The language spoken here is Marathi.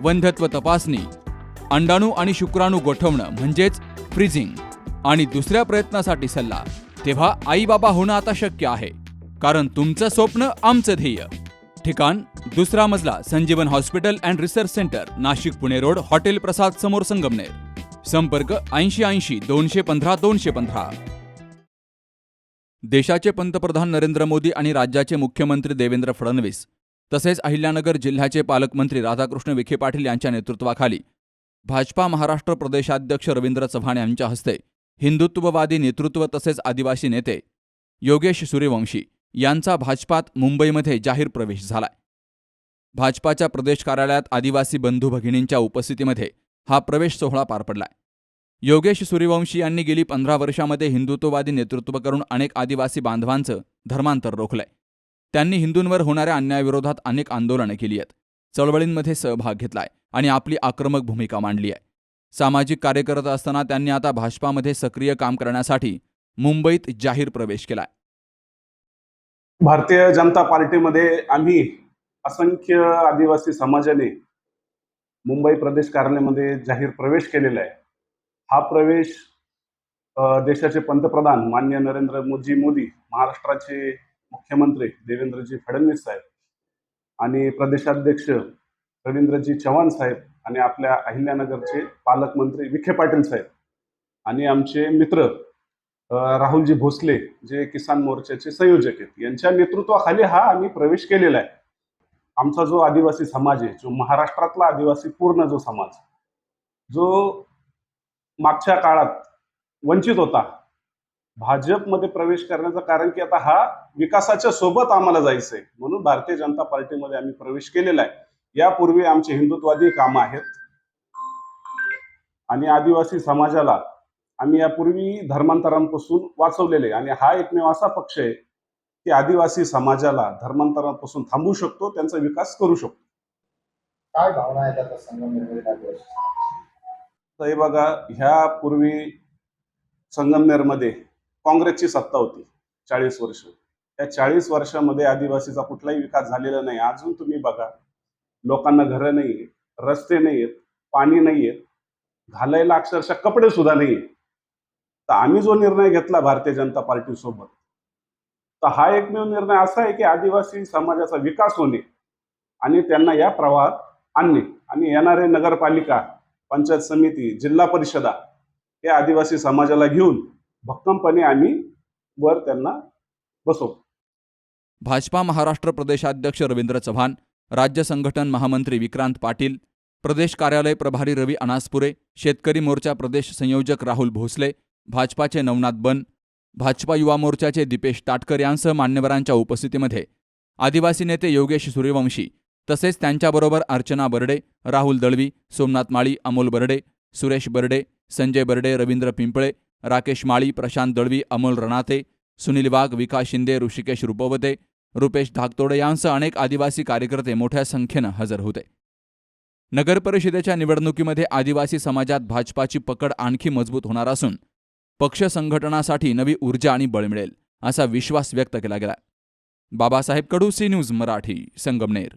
वंध्यत्व तपासणी अंडाणू आणि शुक्राणू गोठवणं म्हणजेच फ्रीजिंग आणि दुसऱ्या प्रयत्नासाठी सल्ला. तेव्हा आई बाबा होणं आता शक्य आहे कारण तुमचं स्वप्न आमचं ध्येय. ठिकाण दुसरा मजला Sanjeevan hospital and research centre Nashik Pune road hotel Prasad समोर संगमनेर. संपर्क ऐंशी ऐंशी दोनशे पंधरा दोनशे पंधरा. देशाचे पंतप्रधान नरेंद्र मोदी आणि राज्याचे मुख्यमंत्री देवेंद्र फडणवीस तसेच अहिल्यानगर जिल्ह्याचे पालकमंत्री राधाकृष्ण विखे पाटील यांच्या नेतृत्वाखाली भाजपा महाराष्ट्र प्रदेशाध्यक्ष रवींद्र चव्हाण यांच्या हस्ते हिंदुत्ववादी नेतृत्व तसेच आदिवासी नेते योगेश सूर्यवंशी यांचा भाजपात मुंबईमध्ये जाहीर प्रवेश झालाय. भाजपाच्या प्रदेश कार्यालयात आदिवासी बंधू भगिनींच्या उपस्थितीमध्ये हा प्रवेश सोहळा पार पडलाय. योगेश सूर्यवंशी यांनी गेली पंधरा वर्षामध्ये हिंदुत्ववादी नेतृत्व करून अनेक आदिवासी बांधवांचं धर्मांतर रोखलंय. त्यांनी हिंदूंवर होणाऱ्या अन्यायाविरोधात अनेक आंदोलनं केली आहेत. चळवळींमध्ये सहभाग घेतलाय आणि आपली आक्रमक भूमिका मांडली आहे. सामाजिक कार्य करत असताना त्यांनी आता भाजपामध्ये सक्रिय काम करण्यासाठी मुंबईत जाहीर प्रवेश केलाय. भारतीय जनता पार्टीमध्ये आम्ही असंख्य आदिवासी समाजाने मुंबई प्रदेश कार्यालयामध्ये जाहीर प्रवेश केलेला आहे. हा प्रवेश देशाचे पंतप्रधान मान्य नरेंद्र मोदी मोदी महाराष्ट्राचे मुख्यमंत्री देवेंद्रजी फडणवीस साहेब आणि प्रदेशाध्यक्ष रवींद्रजी चव्हाण साहेब आणि आपल्या अहिल्यानगरचे पालकमंत्री विखे पाटील साहेब आणि आमचे मित्र राहुलजी भोसले जे किसान मोर्चाचे संयोजक आहेत यांच्या नेतृत्वाखाली हा आम्ही प्रवेश केलेला आहे. आमचा जो आदिवासी समाज आहे जो महाराष्ट्रातला आदिवासी पूर्ण जो समाज जो मागच्या काळात वंचित होता भाजपमध्ये प्रवेश करण्याचं कारण की आता हा विकासाच्या सोबत आम्हाला जायचंय. म्हणून भारतीय जनता पार्टीमध्ये आम्ही प्रवेश केलेला आहे. यापूर्वी आमचे हिंदुत्वादी कामं आहेत. आणि आदिवासी समाजाला आम्ही यापूर्वी धर्मांतरांपासून वाचवलेले आणि हा एकमेव असा पक्ष आहे की आदिवासी समाजाला धर्मांतरांपासून थांबवू शकतो त्यांचा विकास करू शकतो. काय भावना आहेत तर हे बघा ह्या पूर्वी संगमनेरमध्ये काँग्रेसची सत्ता होती चाळीस वर्ष. त्या चाळीस वर्षामध्ये आदिवासीचा कुठलाही विकास झालेला नाही. अजून तुम्ही बघा लोकांना घरं नाही आहेत रस्ते नाही आहेत पाणी नाही आहेत घालायला अक्षरशः कपडे सुद्धा नाही आहेत. तर आम्ही जो निर्णय घेतला भारतीय जनता पार्टी सोबत तर हा एकमेव निर्णय असा आहे की आदिवासी समाजाचा विकास होणे आणि त्यांना या प्रवाहात आणणे. आणि येणारे नगरपालिका पंचायत समिती जिल्हा परिषदा हे आदिवासी समाजाला घेऊन भक्कमपणे आम्ही वर त्यांना बसवू. भाजपा महाराष्ट्र प्रदेशाध्यक्ष रवींद्र चव्हाण राज्य संघटन महामंत्री विक्रांत पाटील प्रदेश कार्यालय प्रभारी रवी अनासपुरे शेतकरी मोर्चा प्रदेश संयोजक राहुल भोसले भाजपाचे नवनाथ बन भाजपा युवा मोर्चाचे दीपेश ताटकर यांसह मान्यवरांच्या उपस्थितीमध्ये आदिवासी नेते योगेश सूर्यवंशी तसेच त्यांच्याबरोबर अर्चना बर्डे राहुल दळवी सोमनाथ माळी अमोल बर्डे सुरेश बर्डे संजय बर्डे रवींद्र पिंपळे राकेश माळी प्रशांत दळवी अमोल रणाते सुनील वाघ विकास शिंदे ऋषिकेश रुपवते रुपेश धाकतोडे यांसह अनेक आदिवासी कार्यकर्ते मोठ्या संख्येनं हजर होते. नगरपरिषदेच्या निवडणुकीमध्ये आदिवासी समाजात भाजपाची पकड आणखी मजबूत होणार असून पक्ष संघटनासाठी नवी ऊर्जा आणि बळ मिळेल असा विश्वास व्यक्त केला गेला बाबासाहेब कडू सी न्यूज मराठी संगमनेर.